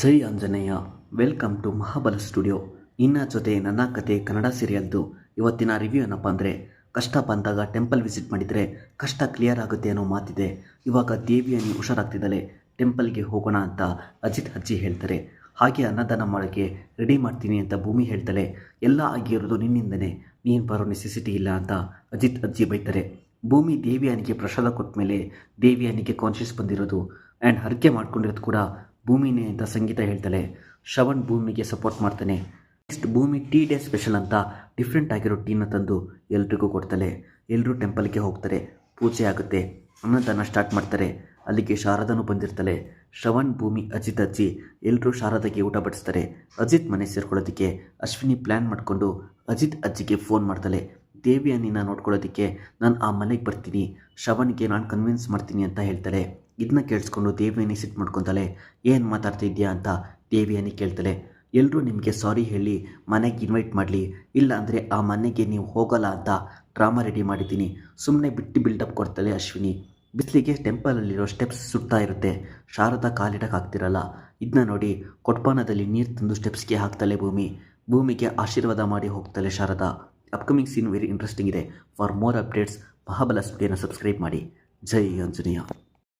Jai Anjaneya, welcome to Mahabala studio. ಇನ್ನ ಜೊತೆ ನನ್ನ ಕತೆ ಕನ್ನಡ ಸೀರಿಯಲ್ದು. ಇವತ್ತಿನ ರಿವ್ಯೂ ಏನಪ್ಪ ಅಂದರೆ, ಕಷ್ಟ ಬಂದಾಗ ಟೆಂಪಲ್ ವಿಸಿಟ್ ಮಾಡಿದರೆ ಕಷ್ಟ ಕ್ಲಿಯರ್ ಆಗುತ್ತೆ ಅನ್ನೋ ಮಾತಿದೆ. ಇವಾಗ ದೇವಿಯನ್ನು ಹುಷಾರಾಗ್ತಿದ್ದಾಳೆ. ಟೆಂಪಲ್ಗೆ ಹೋಗೋಣ ಅಂತ ಅಜಿತ್ ಅಜ್ಜಿ ಹೇಳ್ತಾರೆ. ಹಾಗೆ ಅನ್ನದಾನ ಮಾಡೋಕ್ಕೆ ರೆಡಿ ಮಾಡ್ತೀನಿ ಅಂತ ಭೂಮಿ ಹೇಳ್ತಾಳೆ. ಎಲ್ಲ ಆಗಿರೋದು ನಿನ್ನಿಂದನೇ. ನೀನು ಬರೋ ನೆಸೆಸಿಟಿ ಇಲ್ಲ ಅಂತ ಅಜಿತ್ ಅಜ್ಜಿ ಬೈತಾರೆ. ಭೂಮಿ ದೇವಿಯಾನಿಗೆ ಪ್ರಸಾದ ಕೊಟ್ಟ ಮೇಲೆ ದೇವಿಯಾನಿಗೆ ಕಾನ್ಷಿಯಸ್ ಬಂದಿರೋದು. ಆ್ಯಂಡ್ ಹರಕೆ ಮಾಡ್ಕೊಂಡಿರೋದು ಕೂಡ ಭೂಮಿನೇ ಅಂತ ಸಂಗೀತ ಹೇಳ್ತಾಳೆ. ಶ್ರವಣ್ ಭೂಮಿಗೆ ಸಪೋರ್ಟ್ ಮಾಡ್ತಾನೆ. Next Bhoomi tea day special ಅಂತ ಡಿಫ್ರೆಂಟ್ ಆಗಿರೋ ಟೀನ ತಂದು ಎಲ್ರಿಗೂ ಕೊಡ್ತಾಳೆ. ಎಲ್ಲರೂ ಟೆಂಪಲ್ಗೆ ಹೋಗ್ತಾರೆ. ಪೂಜೆ ಆಗುತ್ತೆ. ಅನ್ನದಾನ ಸ್ಟಾರ್ಟ್ ಮಾಡ್ತಾರೆ. ಅಲ್ಲಿಗೆ ಶಾರದನೂ ಬಂದಿರ್ತಾಳೆ. ಶ್ರವಣ್ ಭೂಮಿ ಅಜಿತ್ ಅಜ್ಜಿ ಎಲ್ಲರೂ ಶಾರದಾಗೆ ಊಟ ಬಡಿಸ್ತಾರೆ. ಅಜಿತ್ ಮನೆ ಸೇರ್ಕೊಳ್ಳೋದಕ್ಕೆ ಅಶ್ವಿನಿ ಪ್ಲ್ಯಾನ್ ಮಾಡಿಕೊಂಡು ಅಜಿತ್ ಅಜ್ಜಿಗೆ ಫೋನ್ ಮಾಡ್ತಾಳೆ. ದೇವಿಯನ್ನಿನ ನೋಡ್ಕೊಳ್ಳೋದಕ್ಕೆ ನಾನು ಆ ಮನೆಗೆ ಬರ್ತೀನಿ. ಶ್ರವಣ್ಗೆ ನಾನು ಕನ್ವಿನ್ಸ್ ಮಾಡ್ತೀನಿ ಅಂತ ಹೇಳ್ತಾಳೆ. ಇದನ್ನ ಕೇಳಿಸ್ಕೊಂಡು ದೇವಿಯನ್ನೇ ಸಿಟ್ ಮಾಡ್ಕೊತಾಳೆ, ಏನು ಮಾತಾಡ್ತಿದ್ಯಾ ಅಂತ ದೇವಿಯನ್ನೇ ಕೇಳ್ತಾಳೆ. ಎಲ್ಲರೂ ನಿಮಗೆ ಸಾರಿ ಹೇಳಿ, ಮನೆಗೆ ಇನ್ವೈಟ್ ಮಾಡಲಿ. ಇಲ್ಲ ಅಂದರೆ ಆ ಮನೆಗೆ ನೀವು ಹೋಗಲ್ಲ ಅಂತ ಡ್ರಾಮಾ ರೆಡಿ ಮಾಡಿದ್ದೀನಿ. ಸುಮ್ಮನೆ ಬಿಟ್ಟು ಬಿಲ್ಡಪ್ ಕೊಡ್ತಾಳೆ ಅಶ್ವಿನಿ. ಬಿಸಿಲಿಗೆ ಟೆಂಪಲಲ್ಲಿರೋ ಸ್ಟೆಪ್ಸ್ ಸುತ್ತಾ ಇರುತ್ತೆ. ಶಾರದಾ ಕಾಲಿಡಕ್ಕೆ ಆಗ್ತಿರಲ್ಲ. ಇದನ್ನ ನೋಡಿ ಕೊಟ್ಪಾನದಲ್ಲಿ ನೀರು ತಂದು ಸ್ಟೆಪ್ಸ್ಗೆ ಹಾಕ್ತಾಳೆ ಭೂಮಿ. ಭೂಮಿಗೆ ಆಶೀರ್ವಾದ ಮಾಡಿ ಹೋಗ್ತಾಳೆ Sharada. Upcoming scene very interesting ಇದೆ. ಫಾರ್ ಮೋರ್ ಅಪ್ಡೇಟ್ಸ್ ಮಹಾಬಲ ಸ್ಟುಡಿಯೋನ ಸಬ್ಸ್ಕ್ರೈಬ್ ಮಾಡಿ. ಜೈ ಆಂಜನೇಯ.